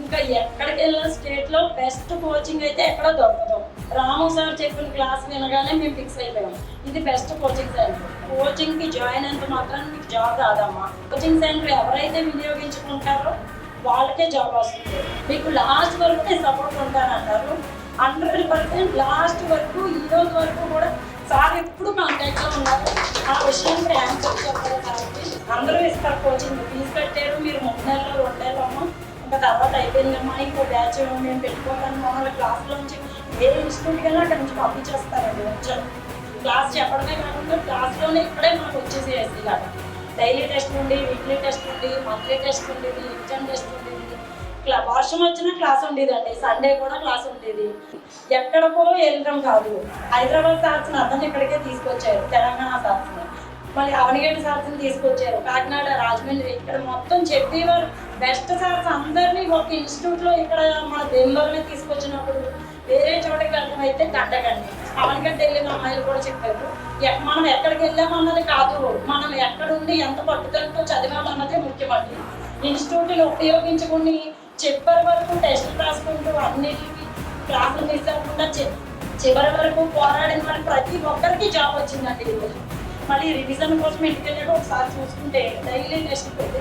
ఇంకా ఎక్కడికి వెళ్ళిన స్టేట్లో బెస్ట్ కోచింగ్ అయితే ఎక్కడ దొరకదు. రాము సార్ చెప్పిన క్లాస్ వినగానే మేము ఫిక్స్ అయిపోయాం. ఇది బెస్ట్ కోచింగ్ సెంటర్ కోచింగ్కి జాయిన్ అంత మాత్రం మీకు జాబ్ రాదమ్మా. కోచింగ్ సెంటర్ ఎవరైతే వినియోగించుకుంటారో వాళ్ళకే జాబ్ వస్తుంది. మీకు లాస్ట్ వరకు నేను సపోర్ట్ ఉంటానంటారు. హండ్రెడ్ పర్సెంట్ లాస్ట్ వరకు ఈ రోజు వరకు కూడా సార్ ఎప్పుడు కాంటాక్ట్లో ఉన్నారు. ఆ విషయానికి థ్యాంక్స్ చెప్పారు అందరూ ఇస్తారు కోచింగ్ ఫీజు కట్టారు మీరు మూడు నెలలు నాకు నెలలు తర్వాత అయిపోయిందమ్మా ఇంకో బ్యాచ్ మేము పెట్టుకోవడానికి మమ్మల్ని క్లాస్లోంచి ఏ ఇన్స్టిట్యూట్కి కన్నా అక్కడ నుంచి పంపించేస్తారండి వచ్చారు క్లాస్ చెప్పడమే కాకుండా క్లాస్లోనే ఇక్కడే మాకు వచ్చేసి ఇలాగా డైలీ టెస్ట్ ఉండి వీక్లీ టెస్ట్ నుండి మంత్లీ టెస్ట్ ఉండేది ఎగ్జామ్ టెస్ట్ ఉండేది. క్లా వర్షం వచ్చినా క్లాస్ ఉండేదండి సండే కూడా క్లాస్ ఉండేది. ఎక్కడికో వెళ్ళడం కాదు. హైదరాబాద్ సార్స్ని అతను ఇక్కడికే తీసుకొచ్చారు తెలంగాణ సార్స్ని. మళ్ళీ అవనిగడ్డి సార్స్ని తీసుకొచ్చారు. కాకినాడ రాజమండ్రి ఇక్కడ మొత్తం చెప్పేవారు. బెస్ట్ సార్స్ అందరినీ ఒక ఇన్స్టిట్యూట్లో ఇక్కడ మన బెంగళూరులో తీసుకొచ్చినప్పుడు వేరే చోటకి వెళ్ళడం అయితే దండగండి అవనిగడ్డ వెళ్ళిన అమ్మాయిలు కూడా చెప్పారు. మనం ఎక్కడికి వెళ్ళామన్నది కాదు. మనం ఎక్కడుండి ఎంత పట్టుదలతో చదివామన్నదే ముఖ్యమండి. ఇన్స్టిట్యూట్లు ఉపయోగించుకుని చెప్పే వరకు టెస్టులు రాసుకుంటూ అన్నిటికీ క్లాసులు మిస్ అవ్వకుండా చివరి వరకు పోరాడిన వాళ్ళు ప్రతి ఒక్కరికి జాబ్ వచ్చిందండి. ఈరోజు మళ్ళీ రివిజన్ కోసం ఇంటికి వెళ్ళాక ఒకసారి చూసుకుంటే డైలీ టెస్ట్ పెట్టి